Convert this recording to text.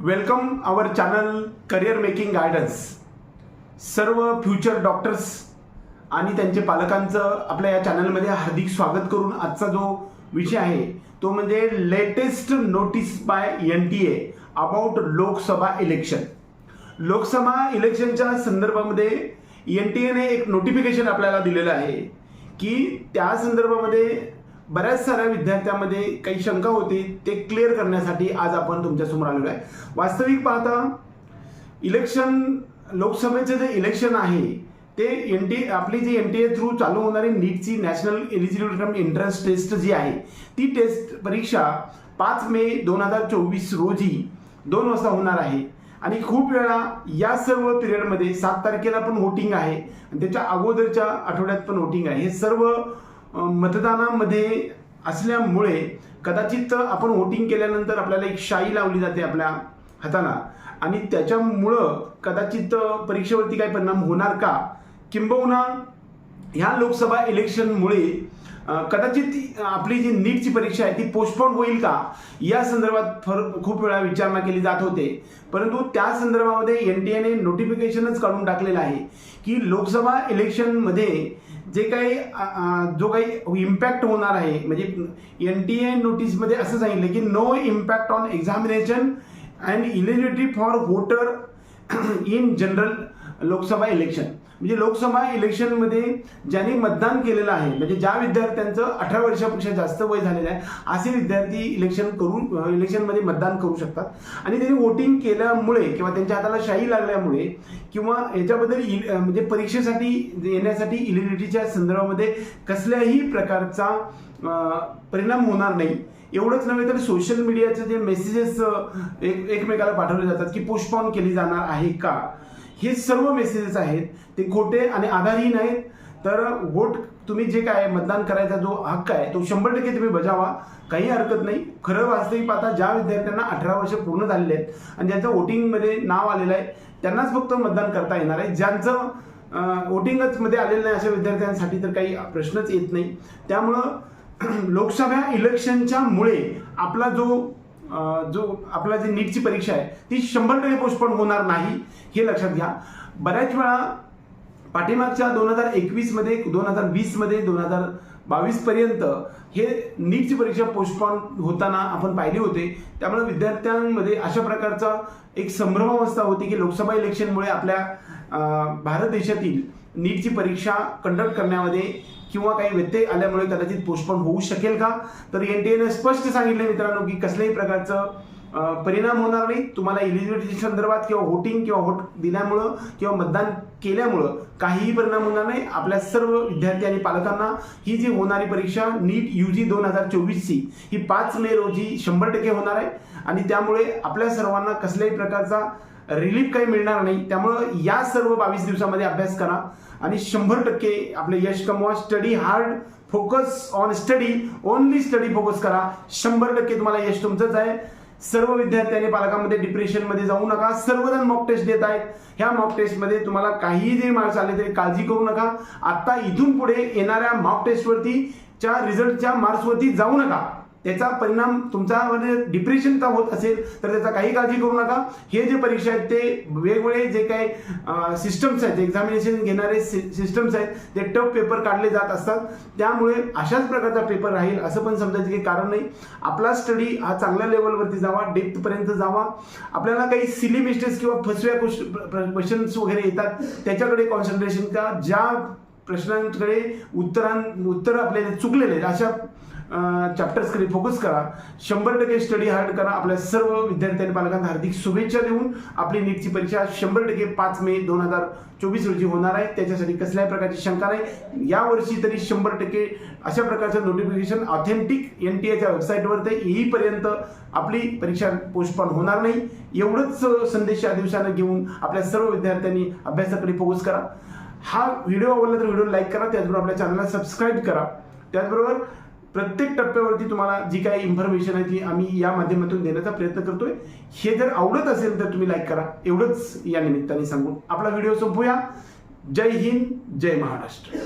Welcome our channel career making guidance सर्व future doctors आणि त्यांचे पालकांचं आपल्या या चॅनलमध्ये हार्दिक स्वागत करून आजचा जो विषय आहे तो म्हणजे latest notice by N T A about Lok Sabha election Lok Sabha इलेक्शनच्या संदर्भामध्ये एन टी एने एक नोटिफिकेशन आपल्याला दिलेलं आहे की त्या संदर्भामध्ये बऱ्याच साऱ्या विद्यार्थ्यांमध्ये काही शंका होती ते क्लिअर करण्यासाठी आज आपण तुमच्यासमोर आलेलो आहे. वास्तविक पाहता इलेक्शन लोकसभेचं जे इलेक्शन आहे ते एन टी आपली जी एन टी ए थ्रू चालू होणारी नीटची national eligibility cum entrance test जी आहे ती टेस्ट परीक्षा पाच मे दोन हजार चोवीस रोजी दोन वाजता होणार आहे. आणि खूप वेळा या सर्व पिरियडमध्ये सात तारखेला पण वोटिंग आहे आणि त्याच्या अगोदरच्या आठवड्यात पण वोटिंग आहे. हे सर्व मतदानामध्ये असल्यामुळे कदाचित आपण वोटिंग केल्यानंतर आपल्याला एक शाई लावली जाते आपल्या हाताला. आणि त्याच्यामुळं कदाचित परीक्षेवरती काही परिणाम होणार का? किंबहुना ह्या लोकसभा इलेक्शनमुळे कदाचित आपली जी नीटची परीक्षा आहे ती पोस्टपोन होईल का? या संदर्भात फर खूप वेळा विचारणा केली जात होते. परंतु त्या संदर्भामध्ये एन टी एने नोटिफिकेशनच काढून टाकलेलं आहे की लोकसभा इलेक्शनमध्ये जे काही जो काही इम्पॅक्ट होणार आहे म्हणजे एन टी ए नोटीसमध्ये असं सांगितलं की no impact on examination and eligibility for voter in general Lok Sabha election म्हणजे लोकसभा इलेक्शनमध्ये ज्यांनी मतदान केलेलं आहे म्हणजे ज्या विद्यार्थ्यांचं अठरा वर्षापेक्षा जास्त वय झालेलं आहे असे विद्यार्थी इलेक्शन करून इलेक्शनमध्ये मतदान करू शकतात. आणि त्यांनी वोटिंग केल्यामुळे किंवा त्यांच्या हाताला शाही लागल्यामुळे किंवा याच्याबद्दल म्हणजे परीक्षेसाठी येण्यासाठी इलिजिबिलिटीच्या संदर्भामध्ये कसल्याही प्रकारचा परिणाम होणार नाही. एवढंच नव्हे तर सोशल मीडियाचे जे मेसेजेस एक एकमेकाला पाठवले जातात की पोस्टपॉन केली जाणार आहे का? हे सर्व मेसेजेस आहेत. ते खोटे आणि आधारहीन आहेत. तर वोट तुम्ही जे काय मतदान करायचा जो हक्क आहे तो शंभर टक्के तुम्ही बजावा. काही हरकत नाही. खरं वास्तविक पाहता ज्या विद्यार्थ्यांना अठरा वर्ष पूर्ण झालेले आहेत आणि ज्यांचं वोटिंगमध्ये नाव आलेलं आहे त्यांनाच फक्त मतदान करता येणार आहे. ज्यांचं वोटिंगच मध्ये आलेलं नाही अशा विद्यार्थ्यांसाठी तर काही प्रश्नच येत नाही. त्यामुळं लोकसभा इलेक्शनच्या मुळे आपला जो जो आपला जी नीटची परीक्षा आहे ती शंभर टक्के पोस्टपोन होणार नाही हे लक्षात घ्या. बऱ्याच वेळा पाठीमागच्या दोन हजार एकवीसमध्ये दोन हजार वीसमध्ये दोन हजार बावीसपर्यंत हे नीटची परीक्षा पोस्टपॉन होताना आपण पाहिले होते. त्यामुळे विद्यार्थ्यांमध्ये अशा प्रकारचा एक संभ्रमावस्था होती की लोकसभा इलेक्शनमुळे आपल्या भारत देशातील नीटची परीक्षा कंडक्ट करण्यामध्ये किंवा काही व्यत्यय आल्यामुळे कदाचित पोस्टपोन होऊ शकेल का? तर एन टी एने स्पष्ट सांगितले मित्रांनो की कसल्याही प्रकारचं परिणाम होणार नाही. तुम्हाला इलिजिबिलिटी संदर्भात किंवा वोटिंग किंवा व्होट दिल्यामुळं किंवा मतदान केल्यामुळं काहीही परिणाम होणार नाही. आपल्या सर्व विद्यार्थी आणि पालकांना ही जी होणारी परीक्षा नीट यू जी दोन हजार चोवीसची ही पाच मे रोजी शंभर टक्के होणार आहे. आणि त्यामुळे आपल्या सर्वांना कसल्याही प्रकारचा रिलीफ काही मिळणार नाही. त्यामुळं या सर्व बावीस दिवसामध्ये अभ्यास करा. आणि शंभर टक्के आपले यश कमवा. Study hard focus on study only study focus करा. शंभर टक्के तुम्हाला यश तुमचंच आहे. सर्व विद्यार्थ्यांनी पालकांमध्ये डिप्रेशनमध्ये जाऊ नका. सर्वजण मॉक टेस्ट देत आहेत. ह्या मॉक टेस्टमध्ये तुम्हाला काही जरी मार्क्स आले तरी काळजी करू नका. आता इथून पुढे येणाऱ्या मॉक टेस्टवरती च्या रिझल्टच्या मार्क्सवरती जाऊ नका. त्याचा परिणाम तुमच्यामध्ये डिप्रेशनचा होत असेल तर त्याचा काही काळजी करू नका. हे जे परीक्षा आहेत ते वेगवेगळे जे काही सिस्टम्स आहेत एक्झामिनेशन घेणारे सिस्टम्स आहेत ते टफ पेपर काढले जात असतात. त्यामुळे अशाच प्रकारचा पेपर राहील असं पण समजायचं काही कारण नाही. आपला स्टडी हा चांगल्या लेवलवरती जावा डेप्थपर्यंत जावा. आपल्याला काही सिली मिस्टेक्स किंवा फसव्या क्वेश्चन्स वगैरे येतात त्याच्याकडे कॉन्सन्ट्रेशन का ज्या प्रश्नांकडे उत्तरां उत्तर आपले चुकलेले अशा चॅप्टर्सकडे फोकस करा. शंभर टक्के स्टडी हार्ड करा. आपल्या सर्व विद्यार्थी आणि पालकांना हार्दिक शुभेच्छा देऊन आपली नीटची परीक्षा शंभर टक्के पाच मे दोन हजार चोवीस रोजी होणार आहे. त्याच्यासाठी कसल्याही प्रकारची शंका नाही. यावर्षी तरी शंभर टक्के अशा प्रकारचं नोटिफिकेशन ऑथेंटिक एन टी एच्या वेबसाईटवर ते येईपर्यंत आपली परीक्षा पोस्टपॉन होणार नाही. एवढंच संदेश या दिवसानं घेऊन आपल्या सर्व विद्यार्थ्यांनी अभ्यासाकडे फोकस करा. हा व्हिडिओ आवडला तर व्हिडिओ लाईक करा त्याचबरोबर आपल्या चॅनलला सबस्क्राईब करा. त्याचबरोबर प्रत्येक टप्प्यावरती तुम्हाला जी काही इन्फॉर्मेशन आहे ती आम्ही या माध्यमातून देण्याचा प्रयत्न करतोय. हे जर आवडत असेल तर तुम्ही लाईक करा. एवढंच या निमित्ताने सांगून आपला व्हिडिओ संपूया. जय हिंद जय महाराष्ट्र.